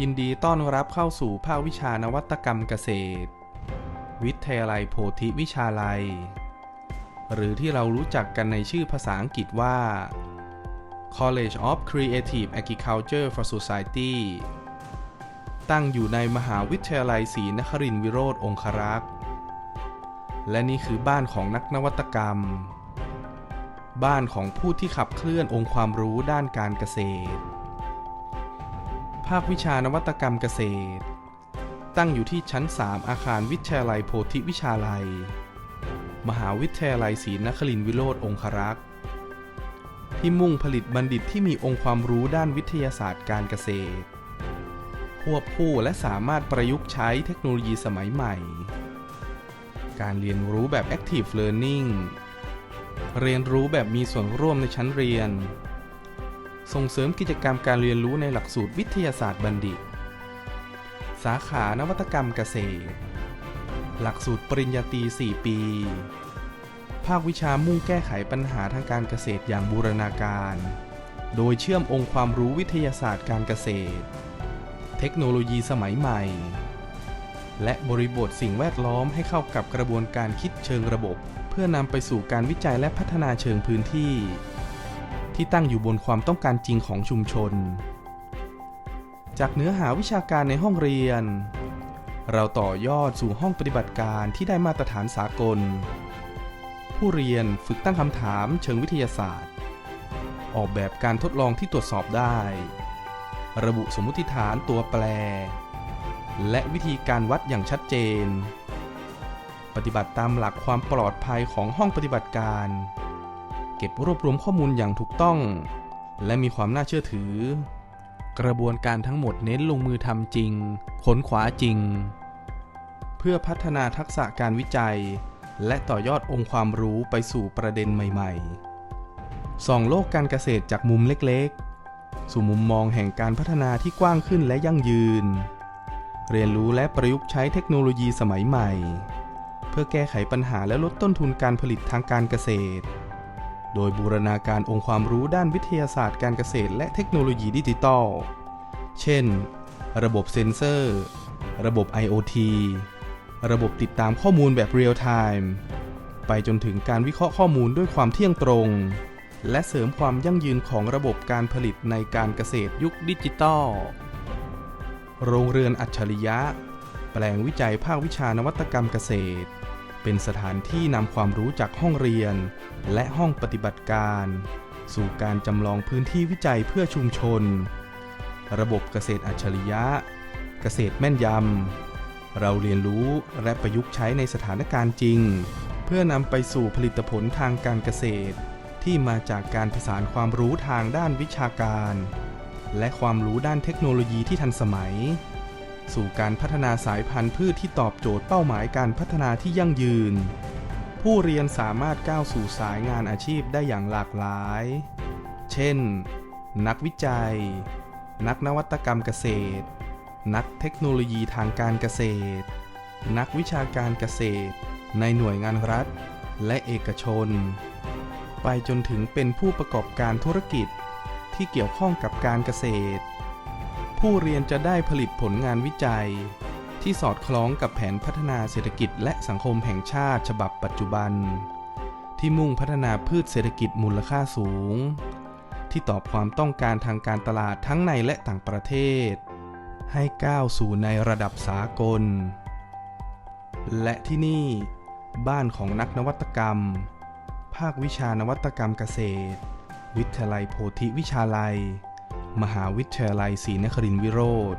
ยินดีต้อนรับเข้าสู่ภาควิชานวัตกรรมเกษตร วิทยาลัยโพธิวิชาลัย หรือที่เรารู้จักกันในชื่อภาษาอังกฤษว่า College of Creative Agriculture for Society ตั้งอยู่ในมหาวิทยาลัยศรีนครินทรวิโรธองครักษ์ และนี่คือบ้านของนักนวัตกรรม บ้านของผู้ที่ขับเคลื่อนองค์ความรู้ด้านการเกษตร ภาควิชานวัตกรรมเกษตร ตั้งอยู่ที่ชั้น 3 อาคารวิทยาลัยโพธิวิชาลัย มหาวิทยาลัยศรีนครินทรวิโรธองครักษ์ที่มุ่งผลิตบัณฑิตที่มีองค์ความรู้ด้านวิทยาศาสตร์การเกษตร ควบคู่และสามารถประยุกต์ใช้เทคโนโลยีสมัยใหม่ การเรียนรู้แบบ Active Learning เรียนรู้แบบมีส่วนร่วมในชั้นเรียน ส่งเสริมกิจกรรมการเรียนรู้ในหลักสูตรวิทยาศาสตร์บัณฑิต สาขานวัตกรรมเกษตร หลักสูตรปริญญาตรี 4 ปี ภาควิชามุ่งแก้ไขปัญหาทางการเกษตรอย่างบูรณาการ โดยเชื่อมองค์ความรู้วิทยาศาสตร์การเกษตร เทคโนโลยีสมัยใหม่ และบริบทสิ่งแวดล้อมให้เข้ากับกระบวนการคิดเชิงระบบ เพื่อนำไปสู่การวิจัยและพัฒนาเชิงพื้นที่ ที่ตั้งอยู่บนความต้องการจริงของชุมชน จากเนื้อหาวิชาการในห้องเรียน เราต่อยอดสู่ห้องปฏิบัติการที่ได้มาตรฐานสากล ผู้เรียนฝึกตั้งคำถามเชิงวิทยาศาสตร์ ออกแบบการทดลองที่ตรวจสอบได้ ระบุสมมติฐานตัวแปร และวิธีการวัดอย่างชัดเจน ปฏิบัติตามหลักความปลอดภัยของห้องปฏิบัติการ ก็บรวบรวมข้อมูลอย่างถูกต้อง และมีความน่าเชื่อถือ กระบวนการทั้งหมดเน้นลงมือทำจริงขนขวาจริง เพื่อพัฒนาทักษะการวิจัย และต่อยอดองค์ความรู้ไปสู่ประเด็นใหม่ ๆ ส่องโลกการเกษตรจากมุมเล็กๆ สู่มุมมองแห่งการพัฒนาที่กว้างขึ้นและยั่งยืน เรียนรู้และประยุกต์ใช้เทคโนโลยีสมัยใหม่ เพื่อแก้ไขปัญหาและลดต้นทุนการผลิตทางการเกษตร โดยบูรณาการองค์ความรู้ด้านวิทยาศาสตร์การเกษตร และเทคโนโลยีดิจิตอล เช่น ระบบเซ็นเซอร์ ระบบ IoT ระบบติดตามข้อมูลแบบเรียลไทม์ไปจนถึงการวิเคราะห์ข้อมูลด้วยความเที่ยงตรง และเสริมความยั่งยืนของระบบการผลิตในการเกษตรยุคดิจิตอล โรงเรือนอัจฉริยะ แปลงวิจัยภาควิชานวัตกรรมเกษตร เป็นสถานที่นำความรู้จากห้องเรียน และห้องปฏิบัติการ สู่การจำลองพื้นที่วิจัยเพื่อชุมชน ระบบเกษตรอัจฉริยะ เกษตรแม่นยำ เราเรียนรู้และประยุกต์ใช้ในสถานการณ์จริง เพื่อนำไปสู่ผลิตผลทางการเกษตร ที่มาจากการผสานความรู้ทางด้านวิชาการ และความรู้ด้านเทคโนโลยีที่ทันสมัย สู่การพัฒนาสายพันธุ์พืชที่ตอบโจทย์เป้าหมายการพัฒนาที่ยั่งยืน ผู้เรียนสามารถก้าวสู่สายงานอาชีพได้อย่างหลากหลาย เช่น นักวิจัย นักนวัตกรรมเกษตร นักเทคโนโลยีทางการเกษตร นักวิชาการเกษตร ในหน่วยงานรัฐ และเอกชน ไปจนถึงเป็นผู้ประกอบการธุรกิจที่เกี่ยวข้องกับการเกษตร ผู้เรียนจะได้ผลิตผลงานวิจัย ที่สอดคล้องกับแผนพัฒนาเศรษฐกิจและสังคมแห่งชาติฉบับปัจจุบัน ที่มุ่งพัฒนาพืชเศรษฐกิจมูลค่าสูง ที่ตอบความต้องการทางการตลาดทั้งในและต่างประเทศ ให้ก้าวสู่ในระดับสากล และที่นี่บ้านของนักนวัตกรรม ภาควิชานวัตกรรมเกษตร วิทยาลัยโพธิวิชาลัย มหาวิทยาลัยศรีนครินทรวิโรธ